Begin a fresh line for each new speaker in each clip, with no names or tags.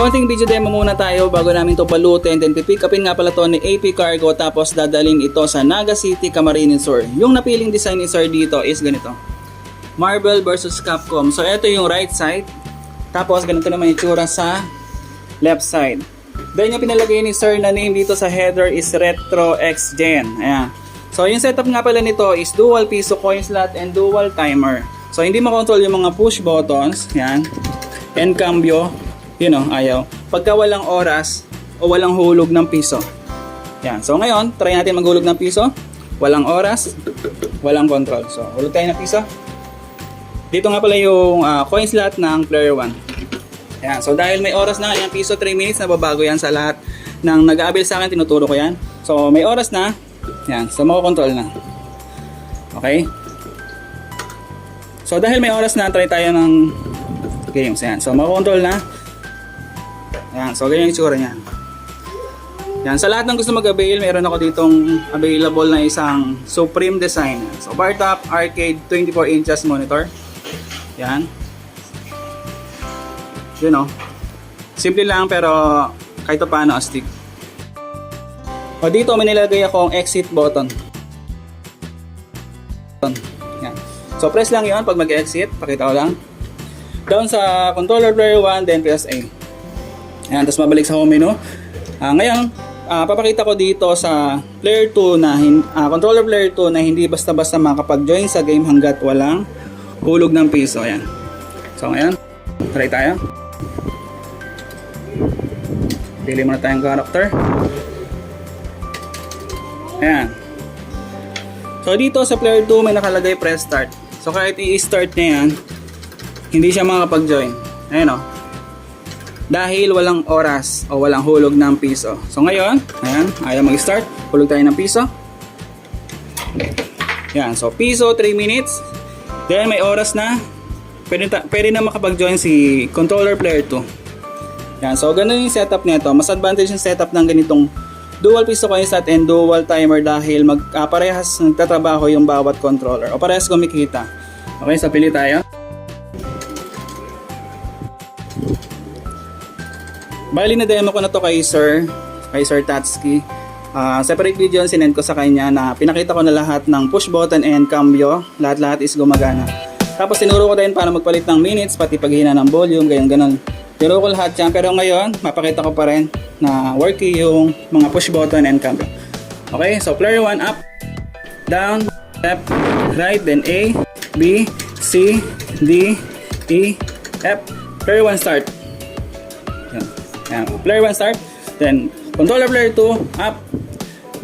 Konting video demo muna tayo bago namin to balutin. Then pipick upin nga pala to ni AP Cargo tapos dadalhin ito sa Naga City, Camarines Sur. Yung napiling design ni Sir dito is ganito. Marvel versus Capcom. So ito yung right side. Tapos ganito naman yung itsura sa left side. Then yung pinalagay ni Sir na name dito sa header is Retro X Gen. Ayan. So yung setup nga pala nito is dual piso coin slot and dual timer. So hindi makontrol yung mga push buttons. Yan. And cambio. You know, ayaw. Pagka walang oras o walang hulog ng piso. Yan. So ngayon, try natin maghulog ng piso. Walang oras, walang control. So, hulog tayo ng piso. Dito nga pala yung ah, coin slot ng player 1. Yan. So dahil may oras na, yung piso 3 minutes, nababago yan sa lahat ng nag-aabil sa akin, tinuturo ko yan. So may oras na, yan. So makokontrol na. Okay? So dahil may oras na, try tayo ng games. Yan. So makokontrol na. Yan. So ganyan yung itsura niya. Yan. Sa lahat ng gusto mag-avail, meron ako ditong available na isang Supreme Design. So bar top, arcade, 24 inches monitor. Yan. Yun o. Simple lang pero kahit pa paano astig. O dito may nilagay akong exit button. Yan. So press lang yon pag mag-exit. Pakita ko lang. Down sa controller player 1 then press A. Ayan, tapos mabalik sa home menu. Ah, ngayon, ah, papakita ko dito sa player 2 na ah, controller player 2 na hindi basta-basta makapag-join sa game hanggat walang hulog ng piso. Ayan. So ngayon, try tayo. Pili muna tayong character. Ayan. So dito sa player 2 may nakalagay press start. So kahit i-start niya yan, hindi siya makakapag-join. Ayan o. Dahil walang oras o walang hulog ng piso. So ngayon, ayan, ayaw mag-start. Hulog tayo ng piso. Yan, so piso 3 minutes. Then may oras na. Pwede, ta- pwede na makapag-join si controller player 2. Yan, so ganun yung setup nito. Mas advantage yung setup ng ganitong dual piso coin slot and dual timer dahil mag ah, parehas nagtatrabaho yung bawat controller o parehas kumikita. Okay, so pili tayo. Bali na demo ko na to kay Sir, kay Sir Tatsuki. Ah, separate video yung sinend ko sa kanya na pinakita ko na lahat ng push button and cambio. Lahat-lahat is gumagana. Tapos tinuro ko din para magpalit ng minutes, pati paghina ng volume, ganyan ganon. Tinuro ko lahat yan, pero ngayon, mapakita ko pa rin na worky yung mga push button and cambio. Okay, so player 1 up, down, left, right, then A, B, C, D, E, F. Player 1 start. Yan. Yan. Player 1 start. Then, controller player 2, up,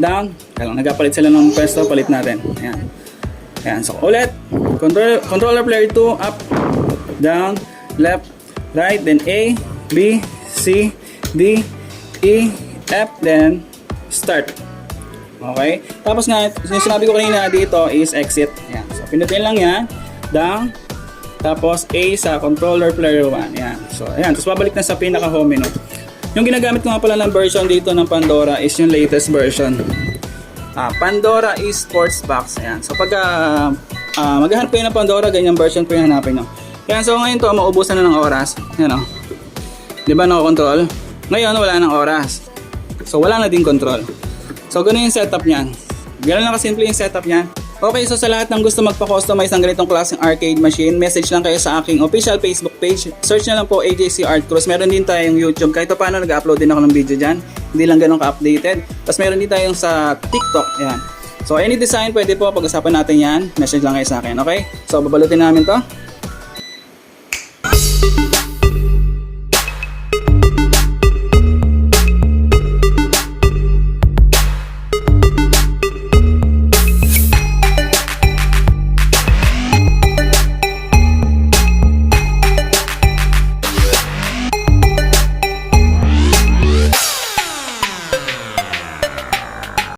down. Kaya lang, nagkapalit sila ng pwesto, palit natin. Yan. Yan. So, ulit. Control, controller player 2, up, down, left, right, then A, B, C, D, E, F, then start. Okay? Tapos nga, yung sinabi ko kanina dito is exit. Yan. So, pinutin lang yan. Down, tapos A sa controller player 1. Yan. So, ayan. Tapos babalik na sa pinaka home menu. Yung ginagamit ko nga pala ng version dito ng Pandora is yung latest version. Ah, Pandora Esports Box. Ayan. So, pag ah, ah, maghahanap kayo ng Pandora, ganyang version po yung hanapin nyo. Ayan. So, ngayon to, maubusan na ng oras. Ayan o. Di ba nakakontrol? Ngayon, wala ng oras. So, wala na din control. So, ganun yung setup niyan. Ganun lang kasimple yung setup niyan. Okay, so sa lahat ng gusto magpa-customize ng ganitong klaseng arcade machine, message lang kayo sa aking official Facebook page. Search na lang po AJC Art Cruise. Meron din tayong YouTube. Kahit pa paano nag-upload din ako ng video dyan. Hindi lang ganun ka-updated. Tapos meron din tayong sa TikTok. Yan. So any design pwede po pag-usapan natin yan. Message lang kayo sa akin. Okay? So babalutin namin to.